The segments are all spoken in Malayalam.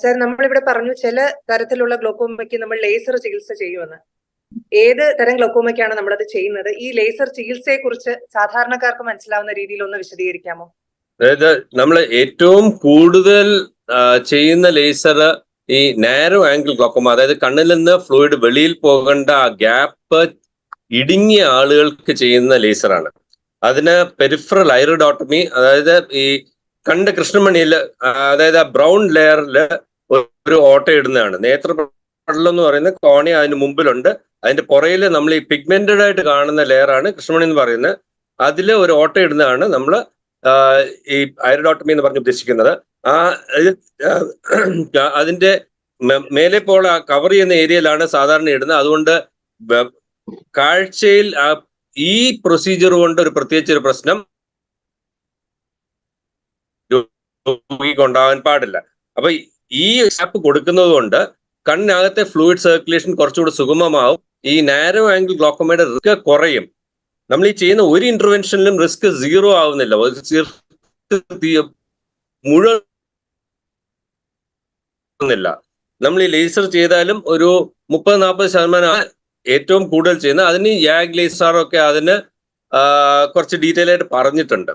സർ നമ്മളിവിടെ പറഞ്ഞു ചില തരത്തിലുള്ള ഗ്ലോക്കോമയ്ക്ക് നമ്മൾ ലേസർ ചികിത്സ ചെയ്യുമെന്ന്. ഏത് തരം ഗ്ലോക്കോമയ്ക്കാണ് നമ്മളത് ചെയ്യുന്നത്? ഈ ലേസർ ചികിത്സയെ കുറിച്ച് സാധാരണക്കാർക്ക് മനസ്സിലാവുന്ന രീതിയിൽ ഒന്ന് വിശദീകരിക്കാമോ? അതായത് നമ്മൾ ഏറ്റവും കൂടുതൽ ചെയ്യുന്ന ലേസർ ഈ നാരോ ആംഗിൾ ഗ്ലോക്കോമ അതായത് കണ്ണിൽ നിന്ന് ഫ്ലൂയിഡ് വെളിയിൽ പോകേണ്ട ആ ഗ്യാപ്പ് ഇടുങ്ങിയ ആളുകൾക്ക് ചെയ്യുന്ന ലേസറാണ് അതിന് പെരിഫറൽ ഐറോഡോട്ടമി അതായത് ഈ കണ്ട കൃഷ്ണമണിയിൽ അതായത് ആ ബ്രൗൺ ലെയറിൽ ഒരു ഓട്ട ഇടുന്നതാണ്. നേത്രപടലം എന്ന് പറയുന്ന കോണി അതിന് മുമ്പിലുണ്ട്. അതിന്റെ പുറയിൽ നമ്മൾ ഈ പിഗ്മെന്റഡ് ആയിട്ട് കാണുന്ന ലെയറാണ് കൃഷ്ണമണി എന്ന് പറയുന്നത്. അതിൽ ഒരു ഓട്ട ഇടുന്നതാണ് നമ്മൾ ഈ ഐറോഡോട്ടമി എന്ന് പറഞ്ഞ് ഉദ്ദേശിക്കുന്നത്. ആ അതിന്റെ മേലെ പോൾ ആ കവർ ചെയ്യുന്ന ഏരിയയിലാണ് സാധാരണ ഇടുന്നത്. അതുകൊണ്ട് കാഴ്ചയിൽ ഈ പ്രൊസീജിയർ കൊണ്ട് ഒരു പ്രത്യേകിച്ച് ഒരു പ്രശ്നം രോഗിക്ക് ഉണ്ടാകാൻ പാടില്ല. അപ്പൊ ഈ ഗ്യാപ്പ് കൊടുക്കുന്നത് കൊണ്ട് കണ്ണിനകത്തെ ഫ്ലൂയിഡ് സർക്കുലേഷൻ കുറച്ചുകൂടി സുഗമമാവും. ഈ നാരോ ആംഗിൾ ഗ്ലോക്കോമയുടെ റിസ്ക് കുറയും. നമ്മൾ ഈ ചെയ്യുന്ന ഒരു ഇന്റർവെൻഷനിലും റിസ്ക് സീറോ ആവുന്നില്ല. മുഴുവൻ നമ്മൾ ഈ ലേസർ ചെയ്താലും ഒരു മുപ്പത് നാൽപ്പത് ശതമാനം ഏറ്റവും കൂടുതൽ ചെയ്യുന്നത്. അതിന് യാഗ് ലേസർ ഒക്കെ അതിന് കുറച്ച് ഡീറ്റെയിൽ ആയിട്ട് പറഞ്ഞിട്ടുണ്ട്.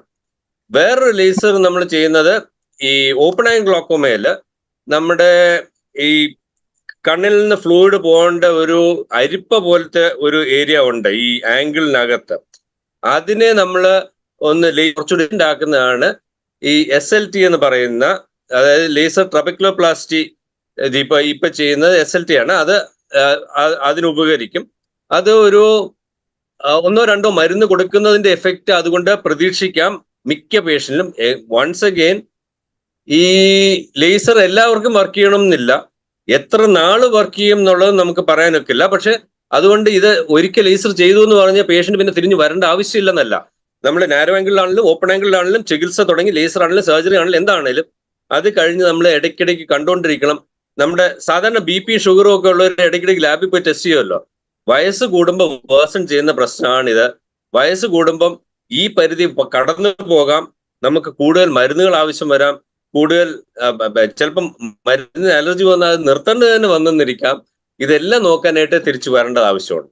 വേറൊരു ലേസർ നമ്മൾ ചെയ്യുന്നത് ഈ ഓപ്പൺ ആംഗിൾ ഗ്ലോക്കോമയിൽ നമ്മുടെ ഈ കണ്ണിൽ നിന്ന് ഫ്ലൂയിഡ് പോകേണ്ട ഒരു അരിപ്പ പോലത്തെ ഒരു ഏരിയ ഉണ്ട് ഈ ആംഗിളിനകത്ത് അതിനെ നമ്മൾ ഒന്ന് കുറച്ചുകൂടി ഉണ്ടാക്കുന്നതാണ് ഈ എസ് എൽ ടി എന്ന് പറയുന്ന അതായത് ലേസർ ട്രബിക്ലോപ്ലാസ്റ്റി ഇപ്പൊ ഇപ്പൊ ചെയ്യുന്നത് എസ് എൽ ടി ആണ്. അത് അതിനുപകരിക്കും അത് ഒരു ഒന്നോ രണ്ടോ മരുന്ന് കൊടുക്കുന്നതിന്റെ എഫക്റ്റ് അതുകൊണ്ട് പ്രതീക്ഷിക്കാം. മിക്ക പേഷ്യന്റിലും വൺസ് അഗെയിൻ ഈ ലേസർ എല്ലാവർക്കും വർക്ക് ചെയ്യണം എന്നില്ല എത്ര നാൾ വർക്ക് ചെയ്യും എന്നുള്ളത് നമുക്ക് പറയാനൊക്കില്ല പക്ഷെ അതുകൊണ്ട് ഇത് ഒരിക്കൽ ലേസർ ചെയ്തു എന്ന് പറഞ്ഞാൽ പേഷ്യന്റ് പിന്നെ തിരിഞ്ഞു വരേണ്ട ആവശ്യമില്ലെന്നല്ല. നമ്മൾ നാരോ ആംഗിളിലാണെങ്കിലും ഓപ്പൺ ആംഗിളിലാണെങ്കിലും ചികിത്സ തുടങ്ങി ലേസർ ആണെങ്കിലും സർജറി ആണെങ്കിലും എന്താണെങ്കിലും അത് കഴിഞ്ഞ് നമ്മൾ ഇടയ്ക്കിടയ്ക്ക് കണ്ടുകൊണ്ടിരിക്കണം നമ്മുടെ സാധാരണ ബി പി ഷുഗറും ഒക്കെ ഉള്ളവർ ഇടയ്ക്കിടയ്ക്ക് ലാബിൽ പോയി ടെസ്റ്റ് ചെയ്യുമല്ലോ വയസ്സ് കൂടുമ്പോൾ വേഴ്സൺ ചെയ്യുന്ന പ്രശ്നമാണിത് വയസ്സ് കൂടുമ്പം ഈ പരിധി കടന്നു പോകാം. നമുക്ക് കൂടുതൽ മരുന്നുകൾ ആവശ്യം വരാം. കൂടുതൽ ചിലപ്പം മരുന്നിന് അലർജി വന്നാൽ നിർത്തേണ്ടത് തന്നെ വന്നെന്നിരിക്കാം. ഇതെല്ലാം നോക്കാനായിട്ട് തിരിച്ചു വരേണ്ടത് ആവശ്യമുണ്ട്